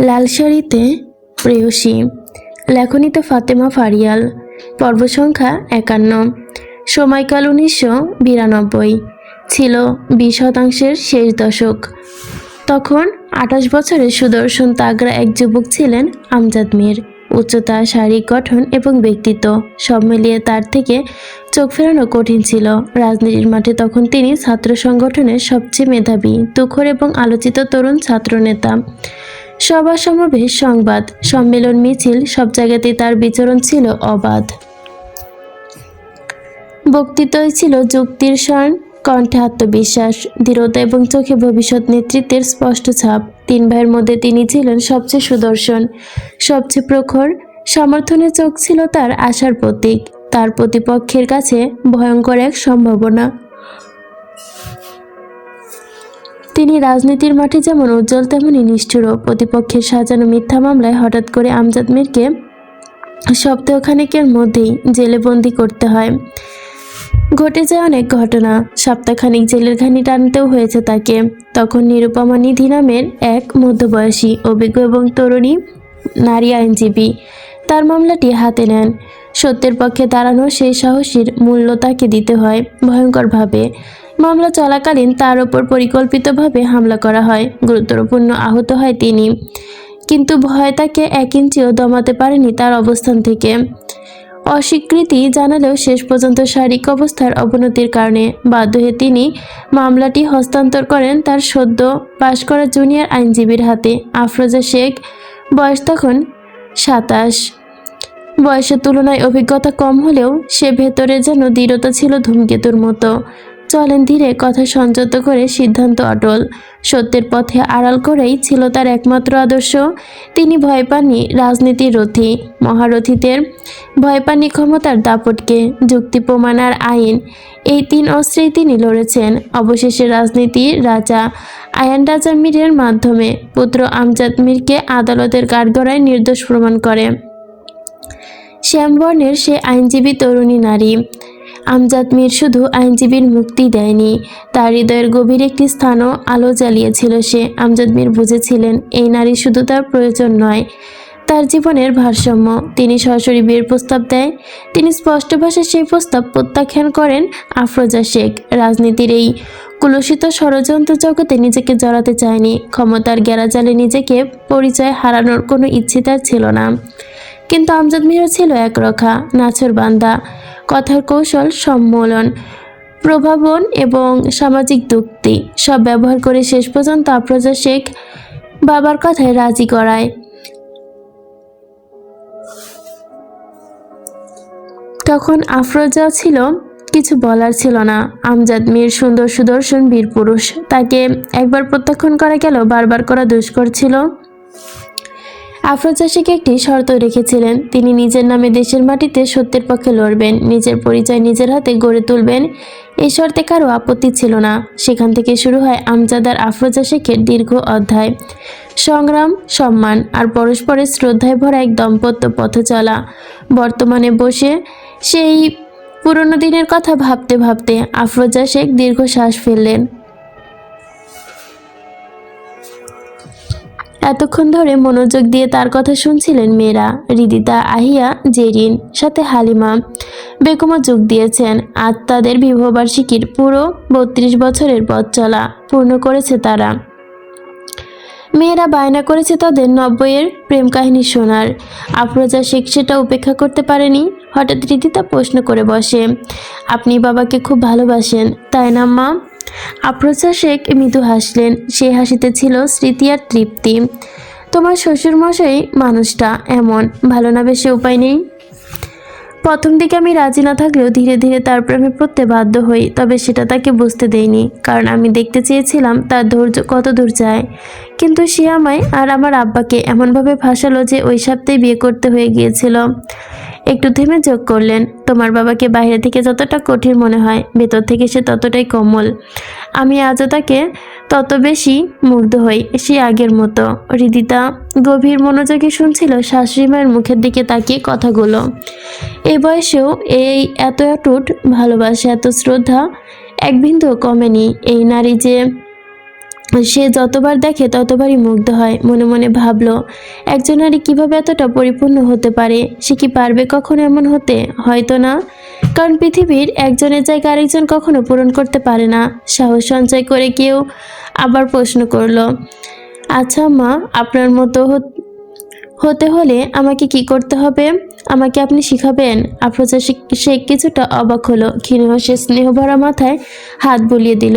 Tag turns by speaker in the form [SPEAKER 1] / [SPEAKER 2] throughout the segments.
[SPEAKER 1] লাল শাড়িতে প্রেয়সী। লেখনীতে ফাতেমা ফারিয়াল। পর্ব সংখ্যা একান্ন। সময়কাল উনিশশো বিরানব্বই। ছিল বিশ শতাংশের শেষ দশক। তখন আঠাশ বছরের সুদর্শন তাগড়া এক যুবক ছিলেন আমজাদ মীর। উচ্চতা, শারীরিক গঠন এবং ব্যক্তিত্ব সব মিলিয়ে তার থেকে চোখ ফেরানো কঠিন ছিল। রাজনীতির মাঠে তখন তিনি ছাত্র সংগঠনের সবচেয়ে মেধাবী, তুখর এবং আলোচিত তরুণ ছাত্রনেতা। সভা সমাবেশ সংবাদ। সম্মেলন মিছিল সব জায়গাতেই তার বিচরণ ছিল অবাধ। বক্তৃতায় ছিল যুক্তির স্বর্ণ, কণ্ঠে আত্মবিশ্বাস, দৃঢ়তা এবং চোখে ভবিষ্যৎ নেতৃত্বের স্পষ্ট ছাপ। তিন ভাইয়ের মধ্যে তিনি ছিলেন সবচেয়ে সুদর্শন, সবচেয়ে প্রখর। সমর্থনের চোখ ছিল তার আশার প্রতীক। তার প্রতিপক্ষের কাছে ভয়ঙ্কর এক সম্ভাবনা। তিনি রাজনীতির মাঠে যেমন উজ্জ্বল, তেমনই নিষ্ঠুর প্রতিপক্ষের সাজানো মিথ্যা মামলায় হঠাৎ করে আমজাদ মীরকে সপ্তাহখানেকের মধ্যেই জেলে বন্দি করতে হয়। ঘটে যায় অনেক ঘটনা। সপ্তাহখানিক জেলের ঘানি টানতেও হয়েছে তাকে। তখন নিরুপমা নিধি নামের এক মধ্যবয়সী, অভিজ্ঞ এবং তরুণী, নারী আইনজীবী, তার মামলাটি হাতে নেন। সত্যের পক্ষে দাঁড়ানো সেই সাহসীর মূল্য তাকে দিতে হয় ভয়ঙ্করভাবে। মামলা চলাকালীন তার ওপর পরিকল্পিতভাবে হামলা করা হয় গুরুতরপূর্ণ আহত হয় তিনি। কিন্তু ভয় তাকে এক ইঞ্চিও দমাতে পারেনি তার অবস্থান থেকে। অস্বীকৃতি জানালেও শেষ পর্যন্ত শারীরিক অবস্থার অবনতির কারণে বাধ্য হয়ে তিনি মামলাটি হস্তান্তর করেন তার সদ্য পাশ করা জুনিয়র আইনজীবীর হাতে। আফরোজা শেখ, বয়স তখন সাতাশ। বয়সের তুলনায় অভিজ্ঞতা কম হলেও সে ভেতরে যেন দৃঢ়তা ছিল ধূমকেতুর মতো। চলেন ধীরে কথা সংযত করে সিদ্ধান্ত অটল। সত্যের পথে আড়াল করেই ছিল তার একমাত্র আদর্শ। তিনি ভয় পাননি রাজনীতির রথী, মহারথীদের। ভয় পাননি ক্ষমতার দাপটকে, যুক্তি প্রমাণ আর আইন। এই তিন অস্ত্রেই তিনি লড়েছেন, অবশেষে রাজনীতির রাজা, আয়ান রাজা মীরের মাধ্যমে। পুত্র আমজাদ মীরকে আদালতের কাঠগড়ায় নির্দোষ প্রমাণ করে। শ্যামবর্ণের সে আইনজীবী তরুণী নারী। আমজাদ মীর শুধু আইনজীবীর মুক্তি দেয়নি, তার হৃদয়ের গভীর একটি স্থানও আলো জ্বালিয়েছিল সে। আমজাদ মীর বুঝেছিলেন, এই নারী শুধু তার প্রয়োজন নয়, তার জীবনের ভারসাম্য। তিনি সরাসরি বিয়ের প্রস্তাব দেয়, তিনি স্পষ্ট ভাষায় সেই প্রস্তাব প্রত্যাখ্যান করেন আফরোজা শেখ। রাজনীতির এই কুলসিত ষড়যন্ত্র জগতে নিজেকে জড়াতে চায়নি, ক্ষমতার গ্যারাজালে নিজেকে পরিচয় হারানোর কোনো ইচ্ছে তার ছিল না। কিন্তু আমজাদ মিরও ছিল একরক্ষা নাছর বান্দা। কথার কৌশল সম্মলন, প্রভাবন এবং সামাজিক যুক্তি সব ব্যবহার করে শেষ পর্যন্ত আফরোজা শেখ বাবার কথায় রাজি করায়। তখন আফরোজা ছিল, কিছু বলার ছিল না। আমজাদ মীর সুন্দর সুদর্শন বীর পুরুষ। তাকে একবার প্রত্যাখ্যান করা গেল, বারবার করা দুষ্কর ছিল। আফরোজা শেখ একটি শর্ত রেখেছিলেন। তিনি নিজের নামে দেশের মাটিতে সত্যের পক্ষে লড়বেন। নিজের পরিচয় নিজের হাতে গড়ে তুলবেন। এই শর্তে কারও আপত্তি ছিল না। সেখান থেকে শুরু হয় আমজাদার আফরোজা শেখের দীর্ঘ অধ্যায়। সংগ্রাম, সম্মান আর পরস্পরের শ্রদ্ধায় ভরা এক দম্পত্য পথে চলা। বর্তমানে বসে সেই পুরনো দিনের কথা ভাবতে ভাবতে আফরোজা শেখ দীর্ঘ শ্বাস ফেললেন। এতক্ষণ ধরে মনোযোগ দিয়ে তার কথা শুনছিলেন মেয়েরা। রিদিতা, আহিয়া, জেরিন, সাথে হালিমা। বেগমও যোগ দিয়েছেন। আজ তাদের বিবাহবার্ষিকীর পুরো বত্রিশ বছরের পথ চলা পূর্ণ করেছে তারা। মেয়েরা বায়না করেছে তাদের নব্বইয়ের প্রেম কাহিনী শোনার। আফরোজা শেখ সেটা উপেক্ষা করতে পারেনি। হঠাৎ রীতিতা প্রশ্ন করে বসে, আপনি বাবাকে খুব ভালোবাসেন, তাই না মা? আফরোজা শেখ মৃদু হাসলেন। সে হাসিতে ছিল স্মৃতি আর তৃপ্তি। তোমার শ্বশুরমশাই মানুষটা এমন, ভালো না বেশি উপায় নেই। প্রথম দিকে আমি রাজি না থাকলেও ধীরে ধীরে তার প্রেমে পড়তে বাধ্য হই, তবে সেটা তাকে বুঝতে দেয়নি, কারণ আমি দেখতে চেয়েছিলাম তার ধৈর্য কত দূর যায়। কিন্তু সে আমায় আর আমার আব্বাকে এমনভাবে ফাঁসালো যে ওই সপ্তাহে বিয়ে করতে হয়ে গিয়েছিল। একটু থেমে যোগ করলেন। তোমার বাবাকে বাইরে থেকে যতটা কঠিন মনে হয়, ভেতর থেকে সে ততটাই কোমল। আমি আজও তাকে তত বেশি মুগ্ধ হই, সে আগের মতো। হৃদিতা গভীর মনোযোগে শুনছিল শাশুড়ি মায়ের মুখের দিকে তাকিয়ে কথাগুলো। এ বয়সেও এই এত অটুট ভালোবাসা, এত শ্রদ্ধা এক বিন্দু কমেনি। এই নারী যে সে যতবার দেখে ততবারই মুগ্ধ হয়, মনে মনে ভাবলো, একজন নারী কীভাবে এতটা পরিপূর্ণ হতে পারে? সে কি পারবে কখনো এমন হতে? হয়তো না। কারণ পৃথিবীর একজনের জায়গা আরেকজন কখনো পূরণ করতে পারে না। সাহস সঞ্চয় করে কেউ আবার প্রশ্ন করল আচ্ছা মা, আপনার মতো হত- হতে হলে আমাকে কি করতে হবে? আমাকে আপনি শিখাবেন? আফরোজা শেখ কিছুটা অবাক হলো। ক্ষীণ সে স্নেহ ভরা মাথায় হাত বুলিয়ে দিল।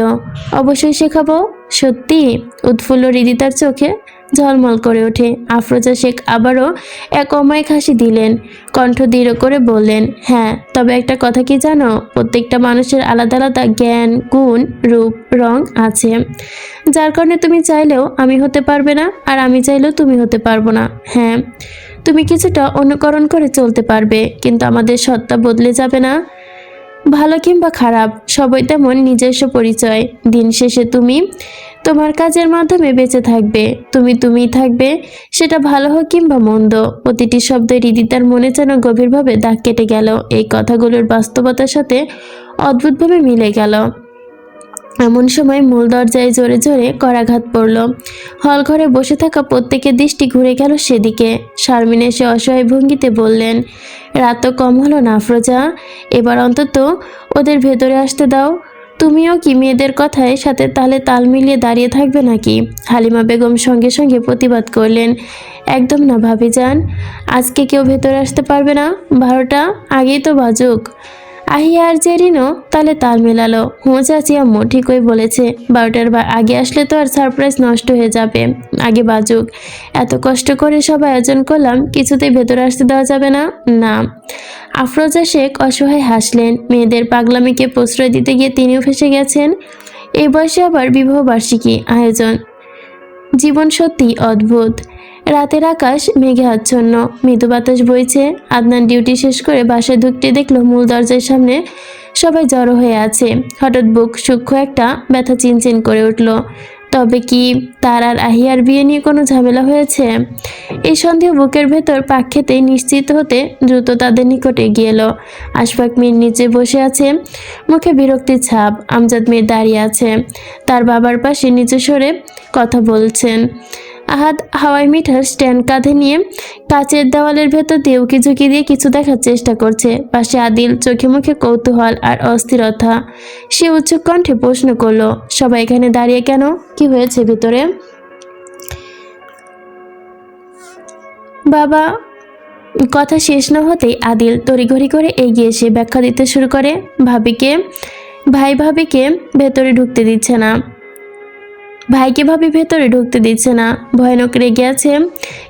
[SPEAKER 1] অবশ্যই শেখাবো? সত্যি? উৎফুল্ল হৃদিতার চোখে ঝলমল করে ওঠে। আফরোজা শেখ আবারও এক অমায়িক হাসি দিলেন। কণ্ঠ দৃঢ় করে বললেন হ্যাঁ তবে একটা কথা কি জানো? প্রত্যেকটা মানুষের আলাদা আলাদা জ্ঞান, গুণ, রূপ, রং আছে। যার কারণে তুমি চাইলেও আমি হতে পারবে না, আর আমি চাইলেও তুমি হতে পারব না। হ্যাঁ। তুমি কিছুটা অনুকরণ করে চলতে পারবে, কিন্তু আমাদের সত্তা বদলে যাবে না। ভালো কিংবা খারাপ, সবই তেমন নিজস্ব পরিচয়। দিন শেষে তুমি তোমার কাজের মাধ্যমে বেঁচে থাকবে। তুমি তুমিই থাকবে, সেটা ভালো হোক কিংবা মন্দ। প্রতিটি শব্দে হৃদিতার মনে যেন গভীরভাবে দাগ কেটে গেল। এই কথাগুলোর বাস্তবতার সাথে অদ্ভুতভাবে মিলে গেল। এমন সময় মূল দরজায় জোরে জোরে করাঘাত পড়ল। হল ঘরে বসে থাকা প্রত্যেকের দৃষ্টি ঘুরে গেল সেদিকে। শারমিন এসে অসহায় ভঙ্গিতে বললেন, রাত তো কম হলো না, আফরোজা। এবার অন্তত ওদের ভেতরে আসতে দাও। তুমিও কি মেয়েদের কথায় সাথে তালে তাল মিলিয়ে দাঁড়িয়ে থাকবে নাকি? হালিমা বেগম সঙ্গে সঙ্গে প্রতিবাদ করলেন, একদম না ভাবি যান আজকে কেউ ভেতরে আসতে পারবে না। বারোটা আগেই তো বাজুক। আহিয়া আর জেরিনও তালে তাল মেলালো। হুঁ চাচি আম্মু ঠিকই বলেছে। বারোটার আগে আসলে তো আর সারপ্রাইজ নষ্ট হয়ে যাবে। আগে বাজুক। এত কষ্ট করে সব আয়োজন করলাম, কিছুতেই ভেতরে আসতে দেওয়া যাবে না। না। আফরোজা শেখ অসহায় হাসলেন। মেয়েদের পাগলামিকে প্রশ্রয় দিতে গিয়ে তিনিও ফেসে গেছেন। এই বয়সে আবার বিবাহ বার্ষিকী আয়োজন। জীবন সত্যি অদ্ভুত। রাতের আকাশ মেঘে আচ্ছন্ন। মৃদু বাতাস বইছে। আদনান ডিউটি শেষ করে বাসায় ঢুকতে দেখল মূল দরজার সামনে সবাই জড়ো হয়ে আছে। হঠাৎ বুক সূক্ষ্ম একটা ব্যথা চিনচিন করে উঠল। তবে কি তার আর আহিয়ার বিয়ে নিয়ে কোনো ঝামেলা হয়েছে? এই সন্দেহ বুকের ভেতর পাক খেতে নিশ্চিত হতে দ্রুত তাদের নিকটে গিয়ে এলো। আশফাক মির নিচে বসে আছে। মুখে বিরক্তি ছাপ, আমজাদ মির দাঁড়িয়ে আছে। তার বাবার পাশে নিচে সরে কথা বলছেন। আহাদ হাওয়াই মিঠার স্ট্যান্ড কাঁধে নিয়ে কাচের দেওয়ালের ভেতর দিয়ে উকি ঝুঁকি দিয়ে কিছু দেখার চেষ্টা করছে। পাশে আদিল চোখে মুখে কৌতূহল আর অস্থিরতা। সে উচ্চ কণ্ঠে প্রশ্ন করল, সবাই এখানে দাঁড়িয়ে কেন? কি হয়েছে ভিতরে? বাবা, কথা শেষ না হতেই আদিল তড়িঘড়ি করে এগিয়ে এসে ব্যাখ্যা দিতে শুরু করে। ভাবিকে, ভাই ভাবিকে ভেতরে ঢুকতে দিচ্ছে না। ভাইকে ভাবি ভেতরে ঢুকতে দিচ্ছে না। ভয়ানক রেগে আছে।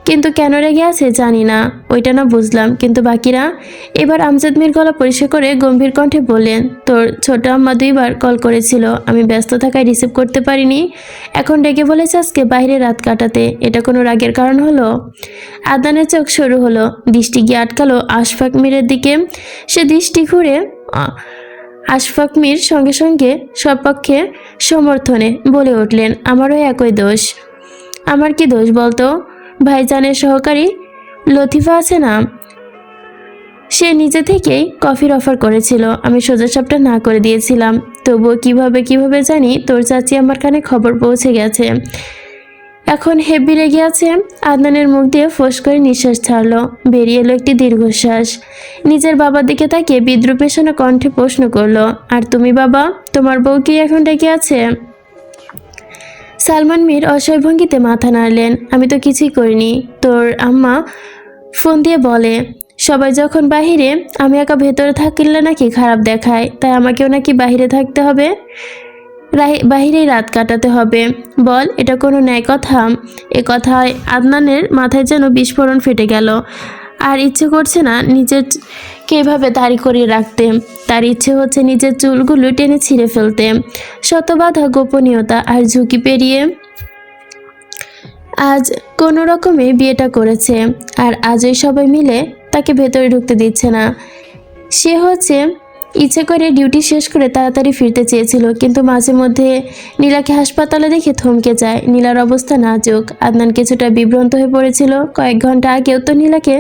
[SPEAKER 1] কিন্তু কেন রেগে আছে জানি না। ওইটা না বুঝলাম। কিন্তু বাকিরা? এবার আমজাদ মির গলা পরিষ্কার করে গম্ভীর কণ্ঠে বললেন, তোর ছোট আম্মা দুইবার কল করেছিল। আমি ব্যস্ত থাকায় রিসিভ করতে পারিনি। এখন ডেকে বলেছে আজকে বাইরে রাত কাটাতে। এটা কোনো রাগের কারণ হলো? আদানের চোখ শুরু হলো। দৃষ্টি গিয়ে আটকালো আশফাক মিরের দিকে। সে দৃষ্টি ঘুরে আশফাক মির সঙ্গে সঙ্গে সপক্ষে সমর্থনে বলে উঠলেন, আমারও একই দোষ। আমার কি দোষ বলতো? ভাইজানের সহকারী লতিফা আছে না? সে নিজে থেকেই কফির অফার করেছিল। আমি সোজাসাপটা না করে দিয়েছিলাম। তবুও কীভাবে কীভাবে জানি তোর চাচি আমার কানে খবর পৌঁছে গেছে। এখন হেব্বি রেগে আছে আদনানের মুখ দিয়ে ফোঁস করে নিঃশ্বাস ছাড়লো। বেরিয়ে এলো একটি দীর্ঘশ্বাস। নিজের বাবার দিকে তাকিয়ে বিদ্রুপ মেশানো কণ্ঠে প্রশ্ন করল, আর তুমি বাবা, তোমার বউ কি এখন ডেকে আছে? সালমান মীর অসহায় ভঙ্গিতে মাথা নাড়লেন, আমি তো কিছুই করিনি। তোর আম্মা? ফোন দিয়ে বলে, সবাই যখন বাহিরে, আমি একা ভেতরে থাকলে নাকি খারাপ দেখায়, তাই আমাকেও নাকি বাহিরে থাকতে হবে? বাহিরেই রাত কাটাতে হবে। বল, এটা কোনো ন্যায় কথা। এ কথায় আদনানের মাথায় যেন বিস্ফোরণ ফেটে গেল। আর ইচ্ছে করছে না নিজের কে এভাবে দাড়ি করিয়ে রাখতে। তার ইচ্ছে হচ্ছে নিজের চুলগুলো টেনে ছিঁড়ে ফেলতে। শত বাধা, গোপনীয়তা আর ঝুঁকি পেরিয়ে আজ কোনো রকমে বিয়েটা করেছে। আর আজই সবাই মিলে তাকে ভেতরে ঢুকতে দিচ্ছে না। সে হচ্ছে ইচ্ছে করে ডিউটি শেষ করে তাড়াতাড়ি ফিরতে চেয়েছিল, কিন্তু মাঝে মধ্যে নীলাকে হাসপাতালে দেখে থমকে যায়। নীলার অবস্থা নাজুক। আদনান কিছুটা বিভ্রান্ত হয়ে পড়েছিল। কয়েক ঘণ্টা আগেও তো নীলাকে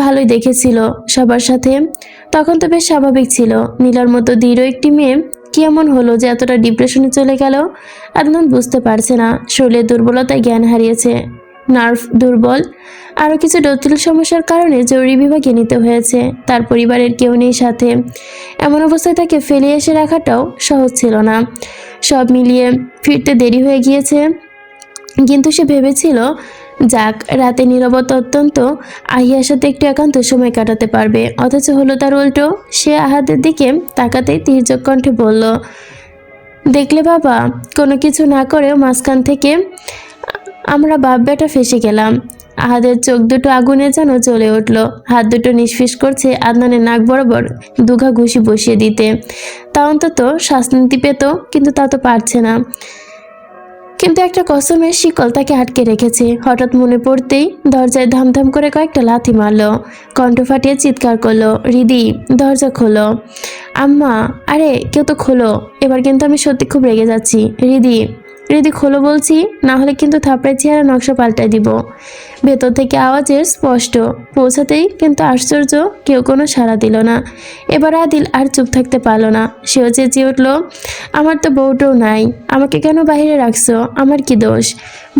[SPEAKER 1] ভালোই দেখেছিল সবার সাথে। তখন তো বেশ স্বাভাবিক ছিল। নীলার মতো দৃঢ় একটি মেয়ে কি এমন হলো যে এতটা ডিপ্রেশনে চলে গেল? আদনান বুঝতে পারছে না। শরীরের দুর্বলতায় জ্ঞান হারিয়েছে। নার্ভ দুর্বল। আরও কিছু জটিল সমস্যার কারণে জরুরি বিভাগে নিতে হয়েছে। তার পরিবারের কেউ নেই সাথে। এমন অবস্থায় তাকে ফেলে এসে রাখাটাও সহজ ছিল না। সব মিলিয়ে ফিরতে দেরি হয়ে গিয়েছে। কিন্তু সে ভেবেছিল, যাক, রাতে নীরবতা অত্যন্ত। আহিয়ার সাথে একটু একান্ত সময় কাটাতে পারবে। অথচ হলো তার উল্টো। সে আহাদের দিকে তাকাতেই তীর্যক কণ্ঠে বলল, দেখলে বাবা, কোনো কিছু না করেও মাঝখান থেকে আমরা বাপ বেটা ফেসে গেলাম। আহাদের চোখ দুটো আগুনে যেন চলে উঠল। হাত দুটো নিষ্ফিস করছে আদনানের নাক বরাবর দুঘা ঘুষি বসিয়ে দিতে। তা অন্তত শাস্তি পেত, কিন্তু তা তো পারছে না। কিন্তু একটা কসমের শিকল তাকে আটকে রেখেছে। হঠাৎ মনে পড়তেই দরজায় ধামধাম করে কয়েকটা লাথি মারলো। কণ্ঠ ফাটিয়ে চিৎকার করল, রিদি, দরজা খোলো। আম্মা, আরে, কেউ তো খোলো। এবার কিন্তু আমি সত্যি খুব রেগে যাচ্ছি। রিদি রিদি খোলো বলছি, না হলে কিন্তু থাপড়ের চেহারা নকশা পাল্টাই দিব। ভেতর থেকে আওয়াজের স্পষ্ট, পৌঁছাতেই কিন্তু আশ্চর্য, কেউ কোনো সাড়া দিল না। এবার আদিল আর চুপ থাকতে পারল না। সেও চেঁচিয়ে উঠল, আমার তো বউটাও নাই, আমাকে কেন বাইরে রাখছো? আমার কি দোষ?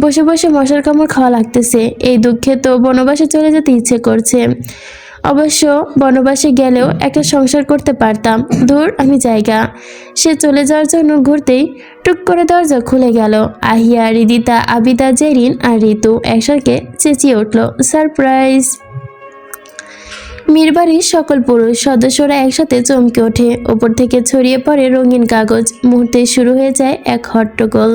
[SPEAKER 1] বসে বসে মশার কামড় খাওয়া লাগতেছে। এই দুঃখে তো বনবাসে চলে যেতে ইচ্ছে করছে। অবশ্য বনবাসে গেলেও একটা সংসার করতে পারতাম। ধুর, আমি জায়গা। সে চলে যাওয়ার জন্য ঘুরতেই টুক করে দরজা খুলে গেল। আহিয়া, রিদিতা, আবিদা, জেরিন আর ঋতু একসাথে চেঁচিয়ে উঠল, সারপ্রাইজ! মিরবাড়ির সকল পুরুষ সদস্যরা একসাথে চমকে ওঠে। ওপর থেকে ছড়িয়ে পড়ে রঙিন কাগজ। মুহূর্তে শুরু হয়ে যায় এক হট্টগোল।